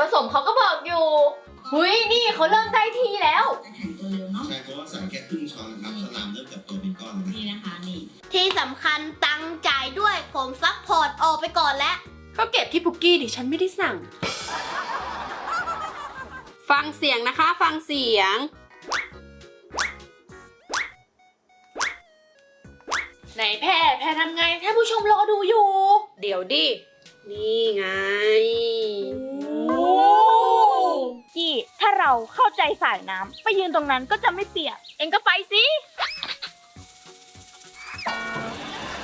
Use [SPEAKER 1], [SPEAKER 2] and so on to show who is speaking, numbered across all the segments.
[SPEAKER 1] ผสมเขาก็บอกอยู่หุยนี่เขาเริ่มได้ที่แล้ว
[SPEAKER 2] จะแข็งตัวเร็วเนาะ
[SPEAKER 3] ใช่เพราะว่าใส่แค่ครึ่งช้อนนะครับสลามเริ่มจับตัวเป็นก้อนแล้วนะ
[SPEAKER 2] นี่นะคะนี่
[SPEAKER 4] ที่สำคัญตังค์จ่ายด้วยผมซัพพอร์ตออกไปก่อนแล้ว
[SPEAKER 5] ก็เก็บที่ปุกกี้ดิฉันไม่ได้สั่ง ฟังเสียงนะคะ ฟังเสียง
[SPEAKER 1] ไหนแพรแพรทำไงท่านผู้ชมรอดูอยู่
[SPEAKER 5] เดี๋ยวดิ นี่ไง
[SPEAKER 6] กี้ถ้า เราเข้าใจสายน้ำไปยืนตรงนั้นก็จะไม่เปียก เองก็ไปสิ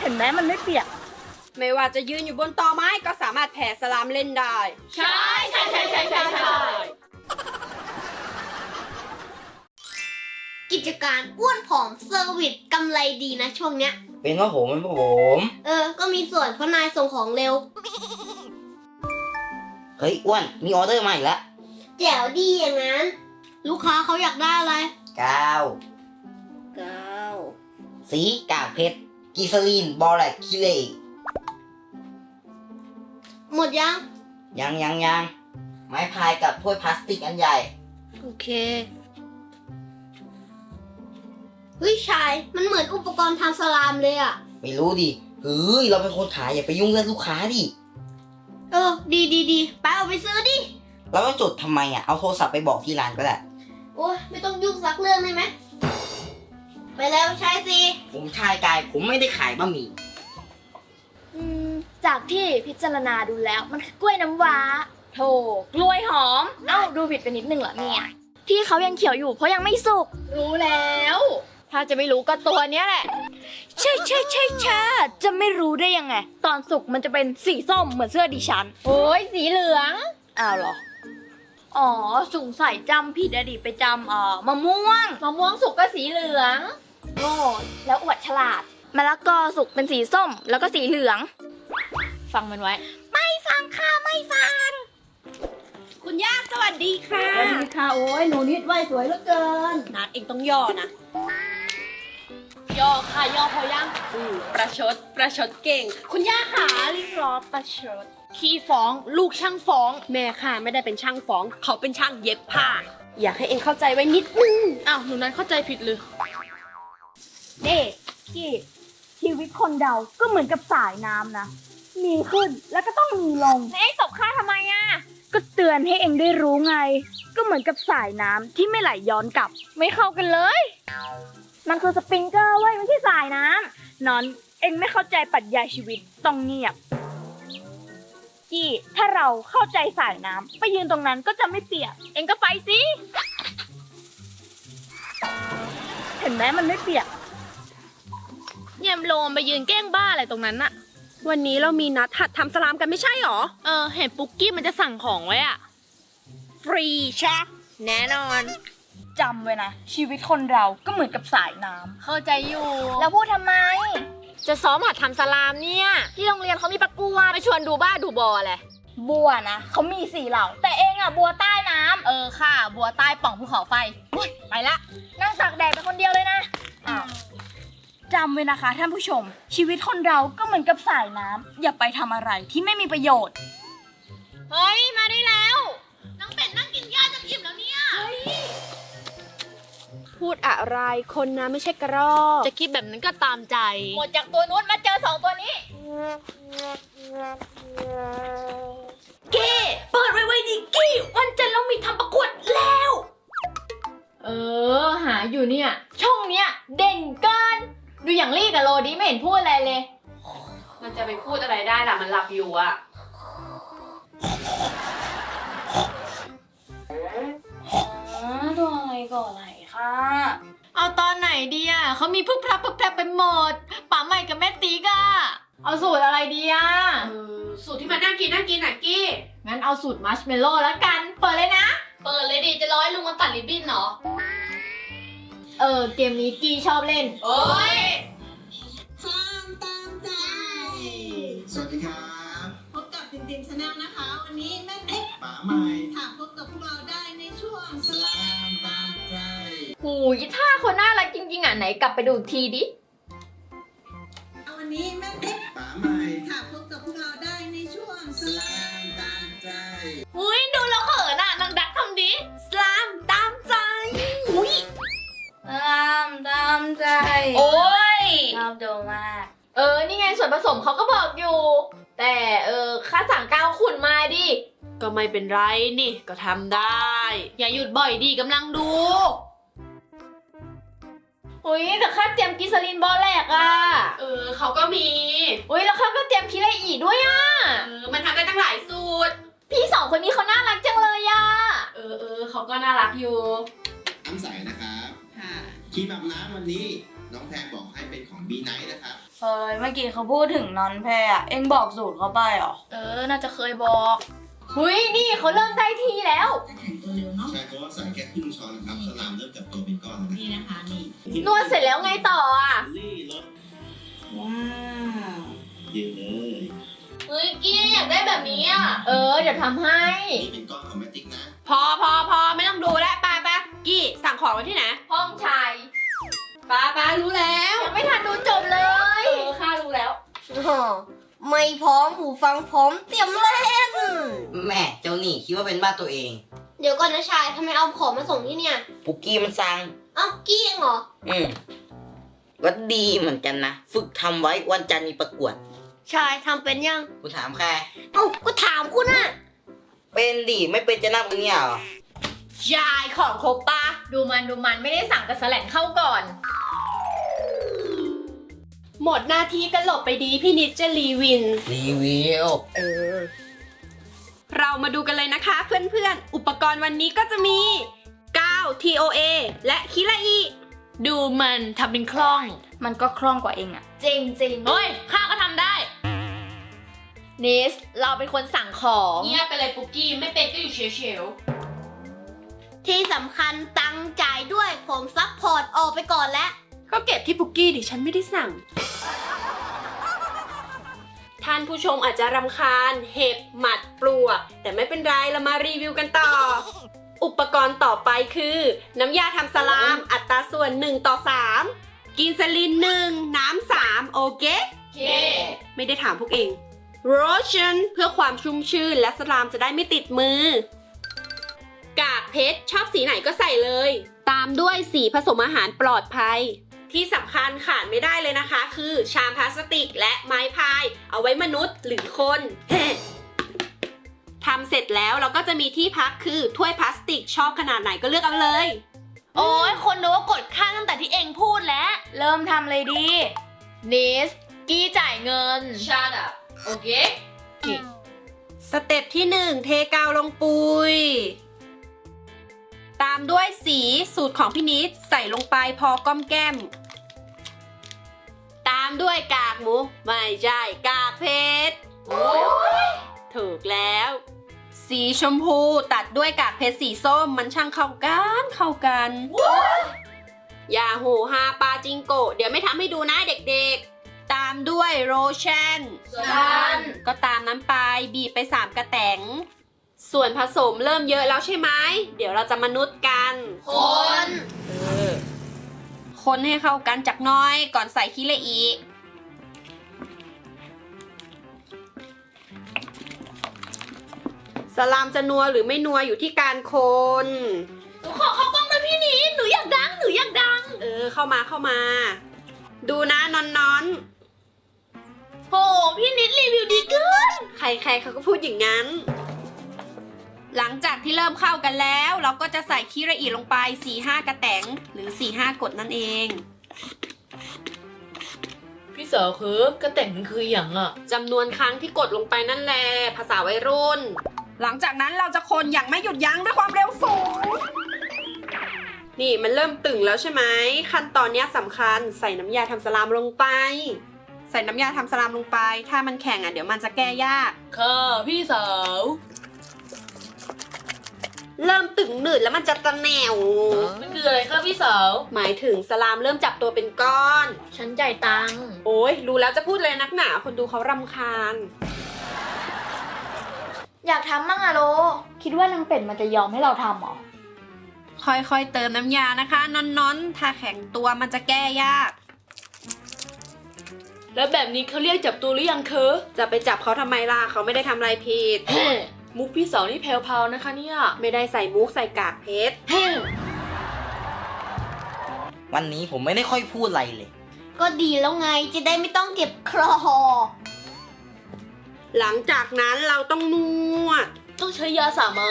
[SPEAKER 6] เห็นไหมมันไม่เปียก
[SPEAKER 5] ไม่ว่าจะยืนอยู่บนตอไม้ก็สามารถแผ่สลามเล่นได้
[SPEAKER 1] ใช่ใช่ใช่ใช่ใช่ใช่
[SPEAKER 4] กิจการอ้วนผอมเซอร์วิสกำไรดีนะช่วงเนี้ย
[SPEAKER 7] เป็นเพราะผมเป็นเพราะผม
[SPEAKER 4] เออ ก็มีส่วนเพราะนายส่งของเร็ว
[SPEAKER 7] เฮ้ยอ้วนมีออเดอร์มาอีกแล้ว
[SPEAKER 4] แจ๋วดีอย่างนั้น ลูกค้าเขาอยากได้อะไร
[SPEAKER 7] กาว
[SPEAKER 4] เก้า
[SPEAKER 7] สีกากเพชรกิซาลีนบอแลกคิเล
[SPEAKER 4] หมดยัง
[SPEAKER 7] ยังยังยังไม้พายกับถ้วยพลาสติกอันใหญ่
[SPEAKER 4] โอเคเฮ้ยชาย มันเหมือนอุปกรณ์ทำสลามเลยอะ
[SPEAKER 7] ไม่รู้ดิเฮ้ยเราเป็นคนขายอย่าไปยุ่งเรื่องลูกค้าดิ
[SPEAKER 4] เออ ดีดีดีไปเอาไปซื้อดิ
[SPEAKER 7] เราต้องจดทำไมอะ เอาโทรศัพท์ไปบอกที่ร้านก็ได้
[SPEAKER 4] โอ้ยไม่ต้องยุ่งสักเรื่องได้ไหม ไปแล้วชายสิ
[SPEAKER 7] ผมชายกายผมไม่ได้ขายบะหมี่
[SPEAKER 6] อืมจากที่พิจารณาดูแล้วมันคือกล้วยน้ำว้าโถกล้วยหอม เอ้าดูผิดไปนิดนึงเหรอเนี่ย ที่เขายังเขียวอยู่เพราะยังไม่สุก
[SPEAKER 1] รู้แล้ว ถ้าจะไม่รู้ก็ตัวเนี้ยแหละ
[SPEAKER 6] ใช่ใช่ใช่ใช่จะไม่รู้ได้ยังไง ตอนสุกมันจะเป็นสีส้มเหมือนเสื้อดิฉัน
[SPEAKER 1] โอ้ยสีเหลือง
[SPEAKER 6] อ้าวเหรอ อ๋อสงสัยจำผิดอะดิไปจำเอ่อมะม่วง
[SPEAKER 1] มะม่วงสุกก็สีเหลือง
[SPEAKER 6] โง่แล้วอวดฉลาดมะละกอสุกเป็นสีส้ม แล้วก็สีเหลือง
[SPEAKER 1] ฟังมันไว้
[SPEAKER 6] ไม่ฟังค่ะไม่ฟัง
[SPEAKER 5] คุณย่าสวัสดีค่ะ
[SPEAKER 8] สวัสดีค่ะโอ้ยหนูนิดไหวสวยเหลือเกิน
[SPEAKER 5] นัดเองต้องย่อนะ
[SPEAKER 1] ย่อค่ะย่อพอยัง
[SPEAKER 5] อืมประชดประชดเก่ง คุณย่าค่ะรีบรอประชด
[SPEAKER 1] ขี้ฟ้อง ลูกช่างฟ้อง
[SPEAKER 5] แม่ค่ะไม่ได้เป็นช่างฟ้อง เขาเป็นช่างเย็บผ้า อยากให้เองเข้าใจไว้นิดนึง
[SPEAKER 1] อ้าวหนูนั้นเข้าใจผิดเลย
[SPEAKER 6] เด็กกี้ชีวิตคนเราก็เหมือนกับสายน้ำนะ มีขึ้นแล้วก็ต้องมีลง เอ้ตบข้าทำไมอะ ก็เตือนให้เองได้รู้ไง ก็เหมือนกับสายน้ำที่ไม่ไหลย้อนกลับ ไม่เข้ากันเลย มันคือสปริงเกอร์เว้ยมันที่สายน้ำนอนเองไม่เข้าใจปรัชญาชีวิตต้องเงียบ กี้ ถ้าเราเข้าใจสายน้ำไปยืนตรงนั้นก็จะไม่เปียก เองก็ไปสิ เห็นไหมมันไม่เปียก
[SPEAKER 1] เนี่ยโลมไปยืนแกล้งบ้าอะไรตรงนั้นอะ
[SPEAKER 5] วันนี้เรามีนัดหัดทำสลามกันไม่ใช่หรอ
[SPEAKER 1] เออ เห็นปุ๊กกี้มันจะสั่งของไว้อะ
[SPEAKER 5] ฟรีใช่
[SPEAKER 1] แน่นอน
[SPEAKER 6] จำไว้นะ ชีวิตคนเราก็เหมือนกับสายน้ำ
[SPEAKER 1] เข้าใจอยู่
[SPEAKER 6] แล้วพูดทำไม
[SPEAKER 1] จะซ้อมหัดทำสลามเนี่ย
[SPEAKER 6] ที่โรงเรียนเขามีประกวด
[SPEAKER 1] ไปชวนดูบ้าดูบออะไร
[SPEAKER 6] บัวนะเขามีสี่เหล่า แต่เองอะบัวใต้น้ำ
[SPEAKER 1] เออค่ะ บัวใต้ป่องภูเขาไฟอุ๊ยไปละ
[SPEAKER 6] นั่งตากแดดไปคนเดียวเลยนะอ้าวจำไว้นะคะท่านผู้ชม ชีวิตคนเราก็เหมือนกับสายน้ำอย่าไปทำอะไรที่ไม่มีประโยชน์
[SPEAKER 1] เฮ้ย มาได้แล้ว
[SPEAKER 5] พูดอะไรคนนะไม่ใช่กระรอก
[SPEAKER 1] จะคิดแบบนั้นก็ตามใจ
[SPEAKER 6] หมดจากตัวนู้นมาเจอสองตัวนี้กี้เปิดไว้ไว้ดิกี้วันจันทร์เรามีทำประกวดแล้ว
[SPEAKER 1] เออ หาอยู่เนี่ย ช่องเนี้ยเด่นเกิน ดูอย่างลี่กับโรดีไม่เห็นพูดอะไรเลย
[SPEAKER 5] มันจะไปพูดอะไรได้ล่ะ มันหลับอยู่อะ
[SPEAKER 1] เอาตอนไหนดีอะเขามีพึบพรับพึบพรับไปหมดป๋าใหม่กับแม่ติ๊กอะเอาสูตรอะไรดีอะ
[SPEAKER 5] เออสูตรที่มันน่ากินน่ากินอะกี้
[SPEAKER 1] งั้นเอาสูตรมัชเมลโล่แล้วกัน เปิดเลยนะ เปิดเลยดิจะร้อยลุงมาตัดริบบิ้นเหรอ เออเกมนี้กี้ชอบเล่น
[SPEAKER 5] โอ้ย
[SPEAKER 2] ความตามใจ
[SPEAKER 3] สวัสดีครับ
[SPEAKER 2] พบกับตินตินชาแนลนะคะ วันนี้แม่เอ๊ะ
[SPEAKER 3] ป๋าใหม่
[SPEAKER 2] ค่ะพบกับพวกเราได้ในช่วงส
[SPEAKER 3] ส
[SPEAKER 2] ลา
[SPEAKER 3] ลามตามใจ
[SPEAKER 1] หูยท่าคนน่ารักจริงๆอะไหนกลับไปดูอีกทีดิ
[SPEAKER 2] เอาวันนี้แม่เอ็ก
[SPEAKER 3] ป๋าใหม่
[SPEAKER 2] ค่ะพบกับพวกเราได้ในช่วงสแลมตามใจ
[SPEAKER 1] อุ้ยดูแล้วเขิ
[SPEAKER 9] นอะนางดักทำดิ
[SPEAKER 5] สลามตามใจอุ้ย
[SPEAKER 6] ตามตามใจโอ้ย ชอบดูมาก
[SPEAKER 1] เออ นี่ไงส่วนผสมเขาก็บอกอยู่ แต่เออค่าสั่งก้าวขุนมาดิ
[SPEAKER 5] ก็ไม่เป็นไรนี่ก็ทำได้
[SPEAKER 1] อย่าหยุดบ่อยดีกำลังดู อุ้ยแต่ข้าเตรียมกิสลินบอลแหลกอะ
[SPEAKER 5] เออเขาก็มี
[SPEAKER 1] อุ้ยแล้วข้าก็เตรียมคิเลอีด้วยอะ
[SPEAKER 5] เออ มันทำได้ตั้งหลายสูตร
[SPEAKER 1] พี่สองคนนี้เขาน่ารักจังเลยอะ
[SPEAKER 5] เออเออเขาก็น่ารักอยู่
[SPEAKER 3] น้ำใสนะครับครีมอาบน้ำวันนี้น้องแพรบอกให้เป็นของบีไนท์นะครับ
[SPEAKER 6] เฮ้ยเมื่อกี้เขาพูดถึงนอนแพรอะเอ็งบอกสูตรเขาไปเหรอ
[SPEAKER 1] เออ น่าจะเคยบอกอุ้ยนี่เขาเริ่มได้ทีแล้ว
[SPEAKER 2] จะแข็งตัวเร็วเนาะ
[SPEAKER 3] ใช่เพราะว่าใส่แค่ครึ่งช้อนนะครับสลามเริ่มจับตัวเป็นก้อ นแล้ว
[SPEAKER 2] นี่นะคะนี่
[SPEAKER 1] นวดเสร็จแล้วไงต่ออะ
[SPEAKER 3] ลี่รส
[SPEAKER 2] ว้าว
[SPEAKER 3] ยืนเลย
[SPEAKER 1] เฮ้ยกี้อยากได้แบบนี้อะ เออ เดี๋ยวทำให้
[SPEAKER 3] นี่เป็นก้อนของแมติกนะ
[SPEAKER 5] พอพอพอไม่ต้องดูแล้วไปไปกี้สั่งของไว้ที่ไหน
[SPEAKER 1] ห้องชาย
[SPEAKER 5] ป้าป้ารู้แล้ว
[SPEAKER 1] ยังไม่ทันดูจบเลย
[SPEAKER 5] เออข้ารู้แล้ว
[SPEAKER 4] อ๋อไม่พร้อมหูฟังพร้อมเตรียมเล่น
[SPEAKER 7] แม่เจ้านี่คิดว่าเป็นบ้านตัวเอง
[SPEAKER 4] เดี๋ยวก่อนนะชายทำไมเอาของมาส่งที่เนี่ย
[SPEAKER 7] ปุกกี้มันสั่ง
[SPEAKER 4] เอ้ากี้เองเหรอ
[SPEAKER 7] อืมก็ดีเหมือนกันนะ ฝึกทำไว้วันจันทร์มีประกวด
[SPEAKER 4] ชายทำเป็นยัง
[SPEAKER 7] คุณถามใคร
[SPEAKER 4] เอ้าก็ถามคุณน่ะ
[SPEAKER 7] เป็นดิไม่เป็นจะนั่งตรงเนี้ยเหรอ
[SPEAKER 5] ยายของครบปะ
[SPEAKER 1] ดูมันดูมันไม่ได้สั่งแต่แสลนเข้าก่อน
[SPEAKER 5] หมดหน้าที่กันหลบไปดีพี่นิดจะรีวิน
[SPEAKER 7] รีวิว
[SPEAKER 5] เออเรามาดูกันเลยนะคะเพื่อนๆ อุปกรณ์วันนี้ก็จะมีกาว TOA และคิราอิ
[SPEAKER 1] ดูมันทำเป็นคล่อง
[SPEAKER 6] มันก็คล่องกว่าเองอะ
[SPEAKER 1] จริงจริงเฮ้ยข้าก็ทำได้ นิส เราเป็นคนสั่งของ
[SPEAKER 5] เงียบไปเลยปุกกี้ ไม่เป็นก็อยู่เฉย
[SPEAKER 4] ที่สำคัญตังค์จ่ายด้วยผมซัพพอร์ตออกไปก่อนแล้ว
[SPEAKER 5] ๆก็เก็บที่ปุกกี้ดิฉันไม่ได้สั่ง ท่านผู้ชมอาจจะรำคาญ เห็บ หมัดปลวกแต่ไม่เป็นไรเรามารีวิวกันต่อ อุปกรณ์ต่อไปคือ น้ำยาทำสลาม อัตราส่วน 1 ต่อ 3 กินสลิน 1 น้ำ 3 โอเค
[SPEAKER 1] เค
[SPEAKER 5] ไม่ได้ถามพวกเองโรชั่นเพื่อความชุ่มชื่นและสลามจะได้ไม่ติดมือ กากเพชรชอบสีไหนก็ใส่เลย ตามด้วยสีผสมอาหารปลอดภัย ที่สำคัญขาดไม่ได้เลยนะคะ คือชามพลาสติกและไม้พาย เอาไว้มนุษย์หรือคน ทำเสร็จแล้วเราก็จะมีที่พักคือถ้วยพลาสติกชอบขนาดไหนก็เลือกเอาเลย
[SPEAKER 1] โอ้ยคนนึกว่ากดค่าตั้งแต่ที่เองพูดแล้ว
[SPEAKER 6] เริ่มทำเลยดี
[SPEAKER 1] นิสกี้จ่ายเงิน
[SPEAKER 5] Shut up โอเค สเต็ปที่หนึ่งเทกาวลงปุย ตามด้วยสีสูตรของพี่นิดใส่ลงไปพอก้อมแก้ม ตามด้วยกากหมู ไม่ใช่กากเพชรถูกแล้ว สีชมพูตัดด้วยกากเพชรสีส้มมันช่างเข้ากันเข้ากันอย่าโหฮาปาจิงโกะเดี๋ยวไม่ทำให้ดูนะเด็กๆ ตามด้วยโรชั่น
[SPEAKER 1] ชัน
[SPEAKER 5] ก็ตามน้ำไปบีบไปสามกระแตงส่วนผสมเริ่มเยอะแล้วใช่ไหม เดี๋ยวเราจะมานุษกัน
[SPEAKER 1] คน
[SPEAKER 5] คนให้เข้ากันจากหน้อยก่อนใส่คิเลอี สลามจะนัวหรือไม่นัวอยู่ที่การคน
[SPEAKER 1] หนูขอเข้ากล้องนะพี่นิสหนูอยากดัง หนูอยากดัง
[SPEAKER 5] เออ เข้ามาเข้ามา ดูนะนอนนอน
[SPEAKER 1] โหพี่นิดรีวิวดีเกิน
[SPEAKER 5] ๆใครๆเขาก็พูดอย่างนั้น หลังจากที่เริ่มเข้ากันแล้ว เราก็จะใส่คิระอีลงไป4-5กระแตงหรือ4-5กดนั่นเอง
[SPEAKER 1] พี่สาวคือกระแต่งมันคืออย่างอะ
[SPEAKER 5] จำนวนครั้งที่กดลงไปนั่นแหละภาษาวัยรุ่น หลังจากนั้นเราจะคนอย่างไม่หยุดยั้งด้วยความเร็วสูง นี่มันเริ่มตึงแล้วใช่ไหม ขั้นตอนเนี้ยสำคัญใส่น้ำยาทำสลามลงไป ใส่น้ำยาทำสลามลงไป ถ้ามันแข็งอะเดี๋ยวมันจะแก้ยาก
[SPEAKER 1] ค่ะพี่สาว
[SPEAKER 5] เริ่มตึงหนืดแล้วมันจะตะแหนว
[SPEAKER 1] มันคืออะไรคะพี่สาว
[SPEAKER 5] หมายถึงสลามเริ่มจับตัวเป็นก้อน
[SPEAKER 1] ฉันจ่ายตังค์
[SPEAKER 5] โอ้ยรู้แล้วจะพูดเลยนักหนา คนดูเขารำคาญ
[SPEAKER 6] อยากทำมั่งอะโล คิดว่านางเป็ดมันจะยอมให้เราทำเหรอ
[SPEAKER 5] ค่อยๆ เติมน้ำยานะคะนอนๆ ถ้าแข็งตัวมันจะแก้ยาก
[SPEAKER 1] แล้วแบบนี้เขาเรียกจับตัวหรือยังเคอ
[SPEAKER 5] จะไปจับเขาทำไมล่ะเขาไม่ได้ทำอะไรผิด
[SPEAKER 1] มุกพี่สาวนี่แพลวๆนะคะเนี่ย
[SPEAKER 5] ไม่ได้ใส่มุกใส่กากเพชร
[SPEAKER 7] วันนี้ผมไม่ได้ค่อยพูดอะไรเลย
[SPEAKER 4] ก็ดีแล้วไงจะได้ไม่ต้องเจ็บคอ
[SPEAKER 5] หลังจากนั้นเราต้องนวด
[SPEAKER 9] ต้องใช้ยาสระไหม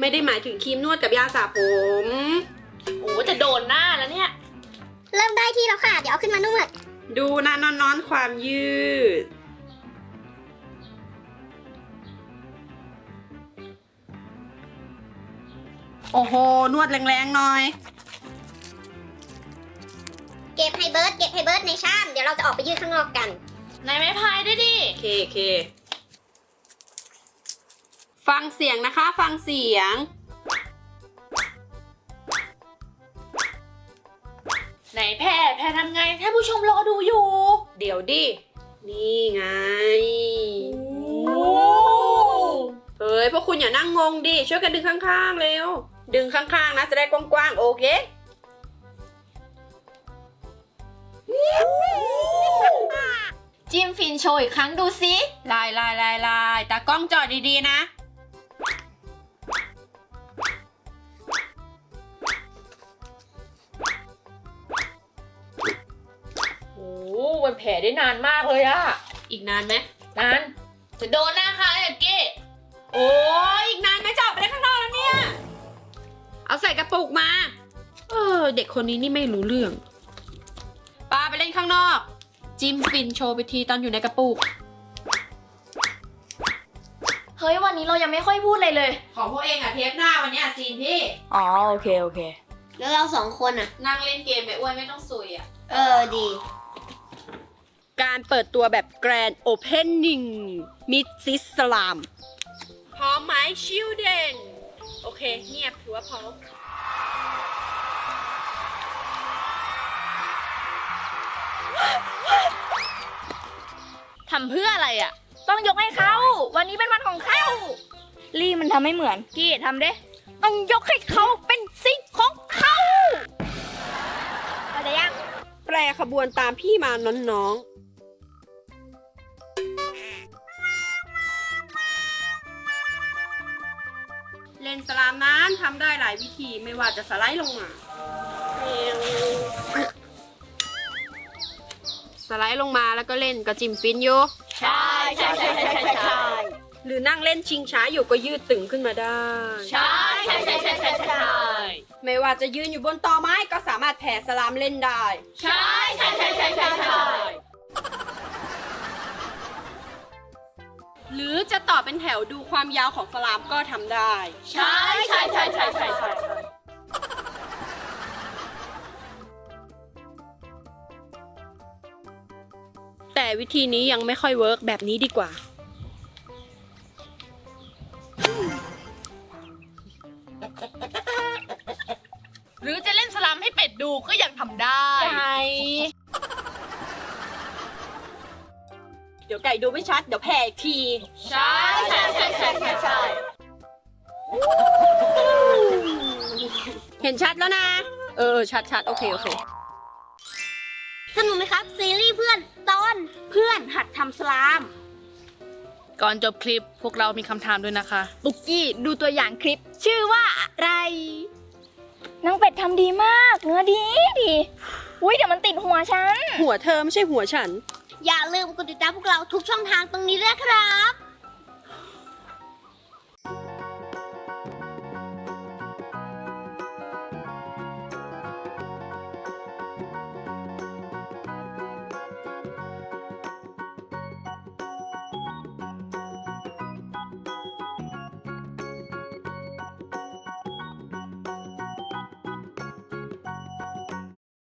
[SPEAKER 5] ไม่ได้หมายถึงครีมนวดกับยาสระผม
[SPEAKER 9] โอ้จะโดนหน้าแล้วเนี่ย
[SPEAKER 4] เริ่มได้ที่แล้วค่ะ เดี๋ยวเอาขึ้นมานวด
[SPEAKER 5] ดูนะนอนนอนๆความยืด โอ้โห นวดแรงๆหน่อย
[SPEAKER 4] เก็บให้เบิร์ดเก็บให้เบิร์ดในชาม เดี๋ยวเราจะออกไปยืดข้างนอกกัน
[SPEAKER 9] นายไม้พายด้วยดิ
[SPEAKER 5] เคเค ฟังเสียงนะคะ ฟังเสียง
[SPEAKER 9] ไหนแพรแพรทำไงท่านผู้ชมรอดูอยู่
[SPEAKER 5] เดี๋ยวดิ นี่ไง เฮ้ย พวกคุณอย่านั่งงงดิ ช่วยกันดึงข้างๆเร็ว ดึงข้างๆนะ จะได้กว้างๆ โอเค
[SPEAKER 9] จิ้มฟินโชว์อีกครั้งดูสิ
[SPEAKER 5] ลายลายลายลายตากล้องจอดดีๆนะ
[SPEAKER 9] โอ้วันแผลได้นานมากเลยอะ
[SPEAKER 5] อีกนานไหม
[SPEAKER 9] นานจะโดนหน้าค่ะไอ้เก้
[SPEAKER 5] โอ้ยอีกนานไหมจะออกไปได้ข้างนอกแล้วเนี่ย เอาใส่กระปุกมา เออ เด็กคนนี้นี่ไม่รู้เรื่องปาไปเล่นข้างนอก จิ้มฟินโชว์ไปทีตอนอยู่ในกระปุก
[SPEAKER 9] เฮ้ยวันนี้เรายังไม่ค่อยพูดเลยเลย
[SPEAKER 5] ของพวกเองอะเทปหน้าวันนี้อะซีนพี่
[SPEAKER 6] อ๋อ โอเค โอเค
[SPEAKER 4] แล้วเราสองคนอะ
[SPEAKER 5] นั่งเล่นเกมไปอ้วนไม่ต้องซุยอะ
[SPEAKER 4] เออดี
[SPEAKER 5] การเปิดตัวแบบแกรนด์โอเพนนิ่งมิดซิสลาม พร้อมไหมชิลเดนโอเคเงียบถือว่าพร้อม
[SPEAKER 9] ทำเพื่ออะไรอะ
[SPEAKER 6] ต้องยกให้เขา วันนี้เป็นวันของเขาลี่มันทำไม่เหมือนกี้ทำเด้ต้องยกให้เขาเป็นสิ่งของเขาอะไรยัง
[SPEAKER 5] แปรขบวนตามพี่มาน้องๆายวิธีไม่ว่าจะสไลด์ลงมาสไลด์ลงมาแล้วก็เล่นกระจิมฟินอยู่
[SPEAKER 9] ใช่ใช่ใช่ใช่ใช่ใช่
[SPEAKER 5] หรือนั่งเล่นชิงช้าอยู่ก็ยืดตึงขึ้นมาได้
[SPEAKER 9] ใช่ใช่ใช่ใช่ใช่ใช่
[SPEAKER 5] ไม่ว่าจะยืนอยู่บนตอไม้ก็สามารถแผ่สลามเล่นได้
[SPEAKER 9] ใช่ใช่ใช่ใช่ใช่
[SPEAKER 5] หรือจะต่อเป็นแถวดูความยาวของสลามก็ทำได้
[SPEAKER 9] ใช่ใช่ใช่ใช่ใช่ใช่
[SPEAKER 5] แต่วิธีนี้ยังไม่ค่อยเวิร์กแบบนี้ดีกว่า
[SPEAKER 9] หรือจะเล่นสลัมให้เป็ดดูก็ยังทำได้
[SPEAKER 5] เดี๋ยวไก่ดูไม่ชัด เดี๋ยวแผ่อีกที
[SPEAKER 9] ใช่ใช่ใช่ใช่ใช่ใช่
[SPEAKER 5] เห็นชัดแล้วนะ เออชัดชัดโอเคโอเค
[SPEAKER 4] สนุกไหมครับ ซีรีส์เพื่อนตอน
[SPEAKER 6] เพื่อนหัดทำสลาม
[SPEAKER 9] ก่อนจบคลิปพวกเรามีคำถามด้วยนะคะ
[SPEAKER 6] ปุกกี้ดูตัวอย่างคลิป ชื่อว่าอะไร นางเป็ดทำดีมาก เนื้อดีดี อุ้ยเดี๋ยวมันติดหัวฉัน
[SPEAKER 5] หัวเธอไม่ใช่หัวฉัน
[SPEAKER 4] อย่าลืมกดติดตามพวกเราทุกช่องทางตรงนี้ด้วยครับ